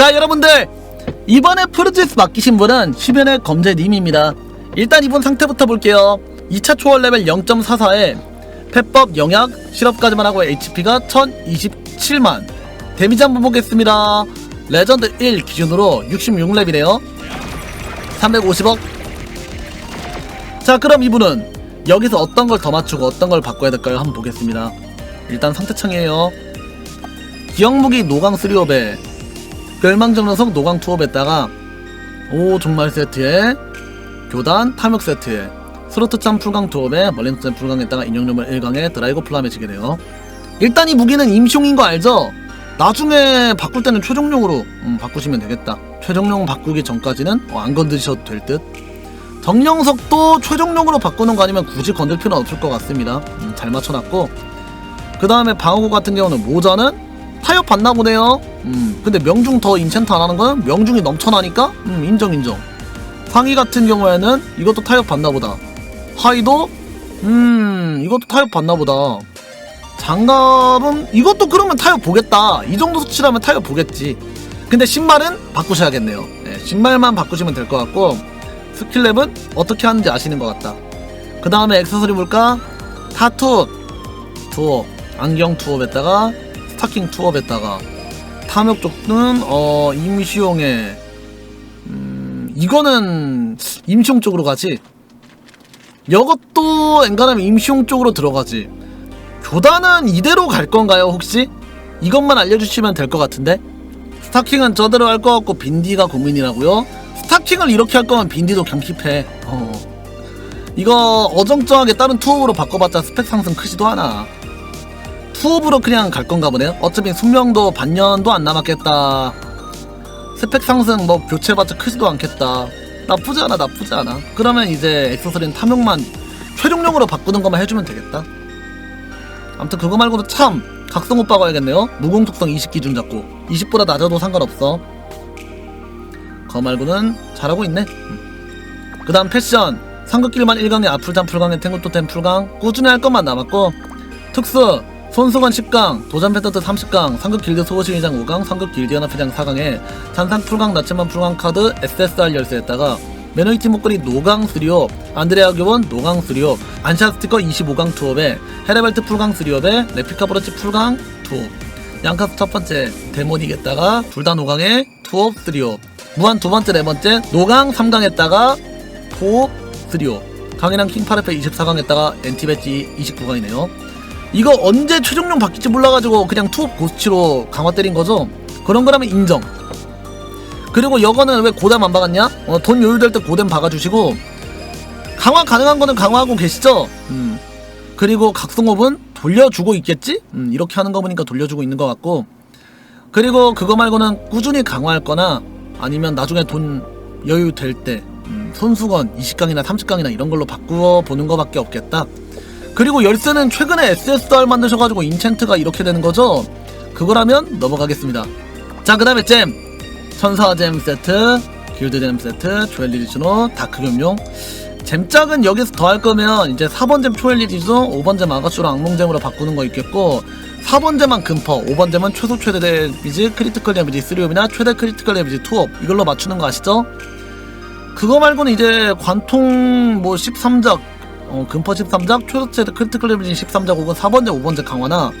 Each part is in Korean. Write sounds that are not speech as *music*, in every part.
자 여러분들. 이번에 프로듀스 맡기신 분은 시변의 검제님입니다. 일단 이분 상태부터 볼게요. 2차 초월 레벨 0.44에 펫법 영약 실업까지만 하고 HP가 1027만. 데미지 한번 보겠습니다. 레전드 1 기준으로 66렙이네요. 350억. 자 그럼 이분은 여기서 어떤 걸 더 맞추고 어떤 걸 바꿔야 될까요? 한번 보겠습니다. 일단 상태창이에요. 기억무기 노강 3홉에 멸망적 녀석 노강 투업에다가 오 종말 세트에 교단 탐욕 세트에 스로트참 풀강 투업에 멀린트참 풀강에다가 인형놈을 1강에 드라이고 플라메지게 돼요. 일단 이 무기는 임시용인 거 알죠? 나중에 바꿀 때는 최종용으로 음, 바꾸시면 되겠다. 최종용 바꾸기 전까지는 어, 안 건드셔도 될 듯. 정령석도 최종용으로 바꾸는 거 아니면 굳이 건들 필요는 없을 것 같습니다. 음, 잘 맞춰놨고. 그 다음에 방어구 같은 경우는 모자는 타협 받나 보네요. 음, 근데 명중 더 인챈트 안 하는 거는 명중이 넘쳐나니까 음, 인정 인정. 상의 같은 경우에는 이것도 타협 받나 보다. 하의도 음, 이것도 타협 받나 보다. 장갑은 이것도 그러면 타협 보겠다. 이 정도 수치라면 타협 보겠지. 근데 신발은 바꾸셔야겠네요. 네, 신발만 바꾸시면 될 것 같고 스킬랩은 어떻게 하는지 아시는 것 같다. 그 다음에 액세서리 볼까? 타투, 투어, 안경 투어에다가 스타킹 투업에다가 탐욕 쪽은 어 임시용에 음 이거는 임시용 쪽으로 가지 이것도 엔간하면 임시용 쪽으로 들어가지 교단은 이대로 갈 건가요 혹시? 이것만 알려주시면 될 것 같은데 스타킹은 저대로 할 것 같고 빈디가 고민이라고요? 스타킹을 이렇게 할 거면 빈디도 경킵해 어. 이거 어정쩡하게 다른 투업으로 바꿔봤자 스펙 상승 크지도 않아 투업으로 그냥 갈 건가 보네요. 어차피 숙명도 반년도 안 남았겠다. 스펙 상승 뭐 교체봤자 크지도 않겠다. 나쁘지 않아, 나쁘지 않아. 그러면 이제 액세서리는 탐욕만 최종용으로 바꾸는 것만 해주면 되겠다. 아무튼 그거 말고도 참 각성 오빠 가야겠네요. 무공 특성 20 기준 잡고 20보다 낮아도 상관없어. 그거 말고는 잘하고 있네. 그 다음 패션 상극길만 1강에 아풀잠 풀강에 탱글토템 풀강 꾸준히 할 것만 남았고 특수 손수건 10강, 도전 패턴트 30강, 상급 길드 소호신의장 5강, 상급 길드 연합 회장 4강에 잔상 풀강 나체만 풀강 카드 SSR 열쇠에다가 매너이티 목걸이 노강 3홉, 안드레아 교원 노강 3홉, 안샤 스티커 25강 투업에 헤레벨트 풀강 3홉에 레피카 브러치 풀강 투업, 양카스 첫 번째 데모닉에다가 둘 다 노강에 투업 3홉, 무한 두 번째 네 번째 노강 3강에다가 포업 3홉, 강인한 킹파르페 24강에다가 엔티 배지 29강이네요. 이거 언제 최종용 바뀔지 몰라가지고 그냥 투업 고스치로 강화 때린 거죠? 그런 거라면 인정. 그리고 여거는 왜 고담 안 박았냐? 어, 돈 여유될 때 고담 박아주시고 강화 가능한 거는 강화하고 계시죠? 음. 그리고 각성업은 돌려주고 있겠지? 음, 이렇게 하는 거 보니까 돌려주고 있는 것 같고 그리고 그거 말고는 꾸준히 강화할 거나 아니면 나중에 돈 여유 될때 음, 손수건 20강이나 30강이나 이런 걸로 바꾸어 보는 거밖에 없겠다. 그리고 열쇠는 최근에 SSR 만드셔가지고 인챈트가 이렇게 되는 거죠? 그거라면 넘어가겠습니다. 자, 그 다음에 잼. 천사잼 세트, 길드잼 세트, 조엘리디즈노, 다크겸용. 잼짝은 여기서 더 할 거면 이제 4번잼 초엘리디즈노, 5번잼 아가슈로 악몽잼으로 바꾸는 거 있겠고, 4번잼만 금퍼, 5번잼은 최소 최대 데미지, 크리티컬 데미지 3옵이나 최대 크리티컬 데미지 2옵. 이걸로 맞추는 거 아시죠? 그거 말고는 이제 관통 뭐 13작, 어, 금퍼 13작, 초석체 크리티컬 데미지 13작 혹은 4번째, 5번째 강화나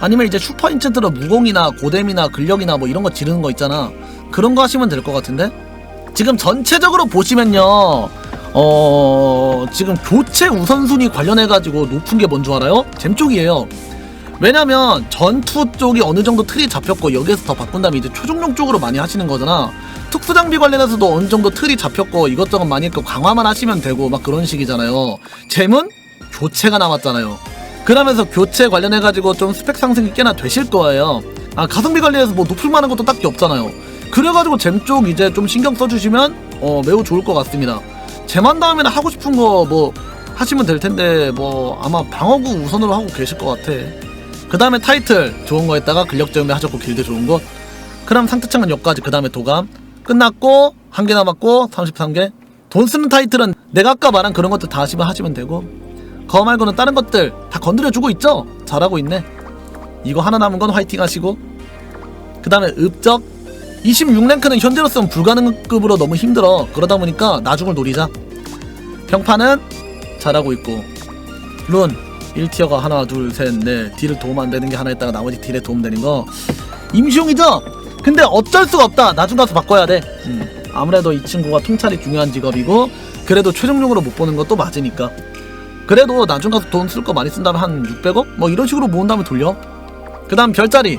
아니면 이제 슈퍼 인챈트로 무공이나 고뎀이나 근력이나 뭐 이런 거 지르는 거 있잖아. 그런 거 하시면 될 것 같은데? 지금 전체적으로 보시면요. 어, 지금 교체 우선순위 관련해가지고 높은 게 뭔 줄 알아요? 잼 쪽이에요. 왜냐면 전투 쪽이 어느 정도 틀이 잡혔고 여기에서 더 바꾼 다음에 이제 초종용 쪽으로 많이 하시는 거잖아. 특수 장비 관련해서도 어느 정도 틀이 잡혔고 이것저것 많이 했고 강화만 하시면 되고 막 그런 식이잖아요. 잼은 교체가 남았잖아요. 그러면서 교체 관련해가지고 좀 스펙 상승이 꽤나 되실 거예요. 아 가성비 관련해서 뭐 높을 만한 것도 딱히 없잖아요. 그래가지고 잼 쪽 이제 좀 신경 써주시면 어 매우 좋을 것 같습니다. 잼한 다음에는 하고 싶은 거 뭐 하시면 될 텐데 뭐 아마 방어구 우선으로 하고 계실 것 같아. 그 다음에 타이틀 좋은 거에다가 근력 제음에 하셨고 길드 좋은 거. 그럼 상태창은 여기까지 그 다음에 도감 끝났고 한 개 남았고 33개. 돈 쓰는 타이틀은 내가 아까 말한 그런 것들 다 하시면 하시면 되고 그거 말고는 다른 것들 다 건드려주고 있죠? 잘하고 있네. 이거 하나 남은 건 화이팅 하시고 그 다음에 읍적 26랭크는 현재로서는 불가능급으로 너무 힘들어 그러다 보니까 나중을 노리자 평판은 잘하고 있고 룬 1티어가 하나 둘셋넷 딜을 도움 안 되는 게 하나 있다가 나머지 딜에 도움 되는 거 임시용이죠? 근데 어쩔 수가 없다 나중 가서 바꿔야 돼 음, 아무래도 이 친구가 통찰이 중요한 직업이고 그래도 최종적으로 못 보는 것도 맞으니까 그래도 나중 가서 돈 쓸 거 많이 쓴다면 한 600억? 뭐 이런 식으로 모은 다음에 돌려 그 다음 별자리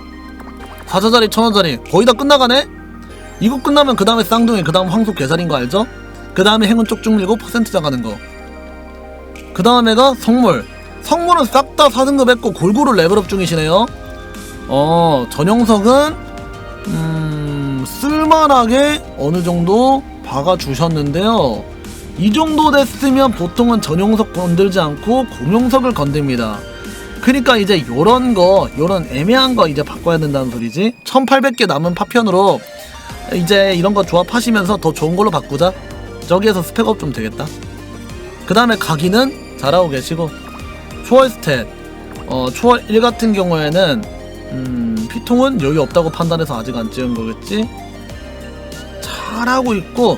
4자자리 1000원짜리 거의 다 끝나가네? 이거 끝나면 그 다음에 쌍둥이 그 다음 황소 괴살인 거 알죠? 그 다음에 행운 쪽쭉 밀고 퍼센트 잡아는 거. 그 다음에가 성물. 성물은 싹 다 4등급 했고 골고루 레벨업 중이시네요. 어, 전용석은, 음, 쓸만하게 어느 정도 박아주셨는데요. 이 정도 됐으면 보통은 전용석 건들지 않고 공용석을 건듭니다. 그니까 이제 요런 거, 요런 애매한 거 이제 바꿔야 된다는 소리지. 1800개 남은 파편으로 이제 이런 거 조합하시면서 더 좋은 걸로 바꾸자. 저기에서 스펙업 좀 되겠다. 그 다음에 가기는 잘하고 계시고 초월 스탯 어 초월 1 같은 경우에는 음 피통은 여유 없다고 판단해서 아직 안 찍은 거겠지? 잘하고 있고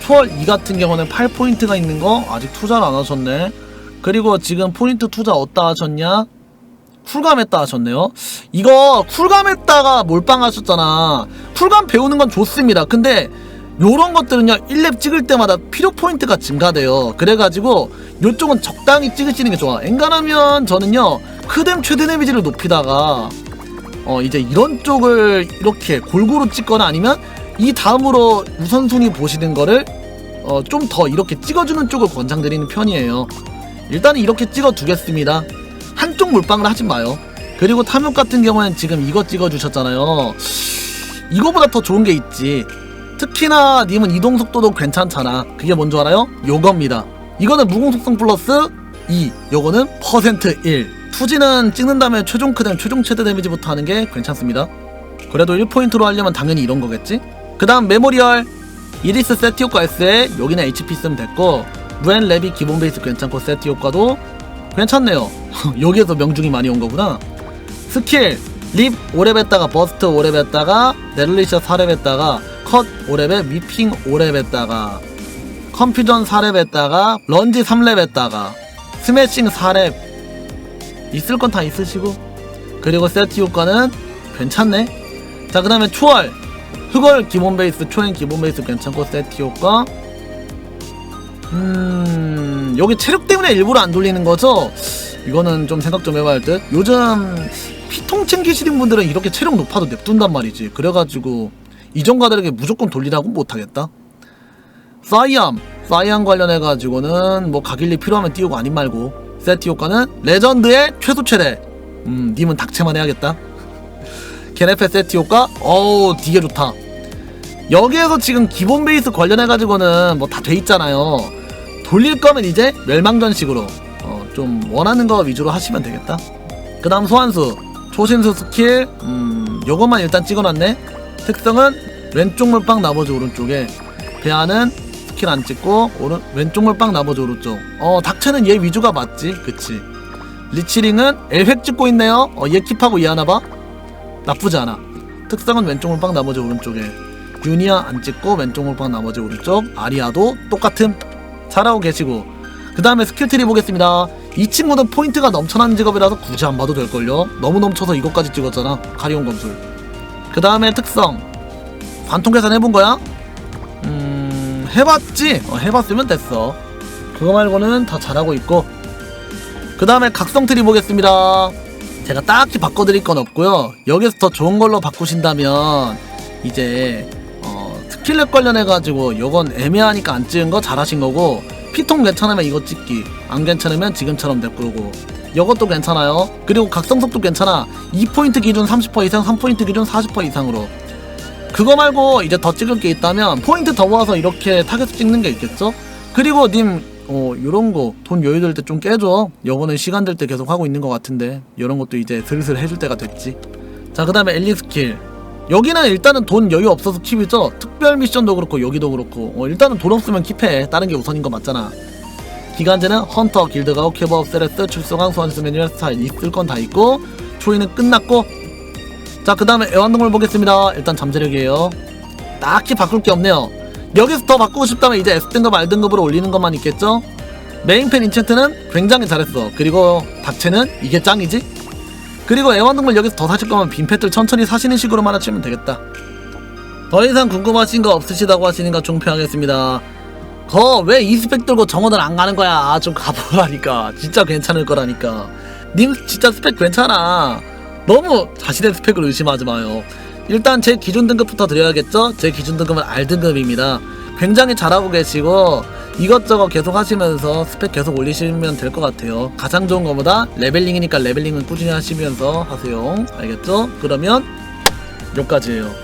초월 2 같은 경우는 8포인트가 있는 거 아직 투자를 안 하셨네. 그리고 지금 포인트 투자 어디다 하셨냐? 쿨감했다 하셨네요. 이거 쿨감했다가 몰빵하셨잖아. 쿨감 배우는 건 좋습니다. 근데 요런 것들은요 1렙 찍을 때마다 필요 포인트가 증가돼요. 그래가지고 요쪽은 적당히 찍으시는 게 좋아. 엔간하면 저는요 크뎀 최대 데미지를 높이다가 어 이제 이런 쪽을 이렇게 골고루 찍거나 아니면 이 다음으로 우선순위 보시는 거를 어 좀 더 이렇게 찍어주는 쪽을 권장드리는 편이에요 일단은 이렇게 찍어 두겠습니다 한쪽 몰빵을 하지 마요 그리고 탐욕 같은 경우에는 지금 이거 찍어 주셨잖아요 이거보다 더 좋은 게 있지 특히나 님은 이동 속도도 괜찮잖아. 그게 뭔지 알아요? 요겁니다. 이거는 무공 속성 플러스 2, 요거는 퍼센트 1. 투지는 찍는 다음에 최종 크뎀, 최종 최대 데미지부터 하는 게 괜찮습니다. 그래도 1포인트로 하려면 당연히 이런 거겠지? 그 다음 메모리얼 이리스 세트 효과 S에 여기는 HP 쓰면 됐고 무엔 레비 기본 베이스 괜찮고 세트 효과도 괜찮네요. *laughs* 여기에서 명중이 많이 온 거구나. 스킬 립 5렙 했다가 버스트 5렙 했다가 네를리셔 4렙 했다가 컷 5렙에 위핑 5렙 했다가 컴퓨전 4렙 했다가 런지 3렙 했다가 스매싱 4렙 있을 건 다 있으시고 그리고 세트 효과는 괜찮네. 자 그 다음에 초월. 흑월 기본 베이스 초행 기본 베이스 괜찮고 세트 효과. 음 여기 체력 때문에 일부러 안 돌리는 거죠? 이거는 좀 생각 좀 해봐야 할 듯. 요즘 피통 챙기시는 분들은 이렇게 체력 높아도 냅둔단 말이지. 그래가지고 이전가들에게 무조건 돌리라고 못하겠다. 사이암. 사이암 관련해가지고는 뭐 가길리 필요하면 띄우고 아닌 말고 세트 효과는 레전드의 최소 최대. 음 님은 닥치만 해야겠다. 케네페 세트 효과 어우 되게 좋다. 여기에서 지금 기본 베이스 관련해가지고는 뭐 다 돼 있잖아요. 돌릴 거면 이제 멸망전식으로 어, 좀 원하는 거 위주로 하시면 되겠다. 그 다음 소환수. 초신수 스킬 음 요것만 일단 찍어놨네. 특성은 왼쪽 물방 나머지 오른쪽에. 배아는 스킬 안 찍고 오른 왼쪽 물방 나머지 오른쪽. 어 닥쳐는 얘 위주가 맞지? 그치. 리치링은 엘획 찍고 있네요. 어얘 킵하고 얘 하나봐. 나쁘지 않아. 특성은 왼쪽 물방 나머지 오른쪽에. 유니아 안 찍고 왼쪽 물방 나머지 오른쪽. 아리아도 똑같음 잘하고 계시고. 그 다음에 스킬트리 보겠습니다. 이 친구는 포인트가 넘쳐나는 직업이라서 굳이 안 봐도 될걸요? 너무 넘쳐서 이것까지 찍었잖아. 카리온 검술. 그 다음에 특성. 관통 계산 해본 거야? 음 해봤지? 어, 해봤으면 됐어. 그거 말고는 다 잘하고 있고. 그 다음에 각성 트리 보겠습니다. 제가 딱히 바꿔드릴 건 없고요. 여기서 더 좋은 걸로 바꾸신다면 이제 어, 스킬렉 관련해가지고 요건 애매하니까 안 찍은 거 잘하신 거고 피통 괜찮으면 이거 찍기 안 괜찮으면 지금처럼 냅두고. 이것도 괜찮아요. 그리고 각성속도 괜찮아. 2포인트 기준 30% 이상 3포인트 기준 40% 이상으로 그거 말고 이제 더 찍을 게 있다면 포인트 더 모아서 이렇게 타겟 찍는 게 있겠죠? 그리고 님 어, 요런 거 돈 여유 될 때 좀 깨줘. 요거는 시간 될 때 계속 하고 있는 것 같은데 요런 것도 이제 슬슬 해줄 때가 됐지. 자 그 다음에 엘리 스킬. 여기는 일단은 돈 여유 없어서 킵이죠? 특별 미션도 그렇고 여기도 그렇고. 어, 일단은 돈 없으면 킵해. 다른 게 우선인 거 맞잖아. 기간제는 헌터, 길드가우, 캡업, 세레스, 출소강, 소환수 매뉴얼 스타일 있을 건 다 있고 초이는 끝났고 자 그 다음에 애완동물 보겠습니다. 일단 잠재력이에요. 딱히 바꿀 게 없네요. 여기서 더 바꾸고 싶다면 이제 S등급 R등급으로 올리는 것만 있겠죠? 메인펜 인챈트는 굉장히 잘했어. 그리고 박채는 이게 짱이지? 그리고 애완동물 여기서 더 사실 거면 빈펫들 천천히 사시는 식으로만 하시면 되겠다. 더 이상 궁금하신 거 없으시다고 하시니까 종표하겠습니다. 거왜 이 스펙 들고 정원을 안 가는 거야? 아, 좀 가보라니까. 진짜 괜찮을 거라니까. 님 진짜 스펙 괜찮아 너무 자신의 스펙을 의심하지 마요. 일단 제 기준 등급부터 드려야겠죠? 제 기준 등급은 R등급입니다. 굉장히 잘하고 계시고 이것저것 계속 하시면서 스펙 계속 올리시면 될 것 같아요. 가장 좋은 것보다 레벨링이니까 레벨링은 꾸준히 하시면서 하세요. 알겠죠? 그러면 여기까지예요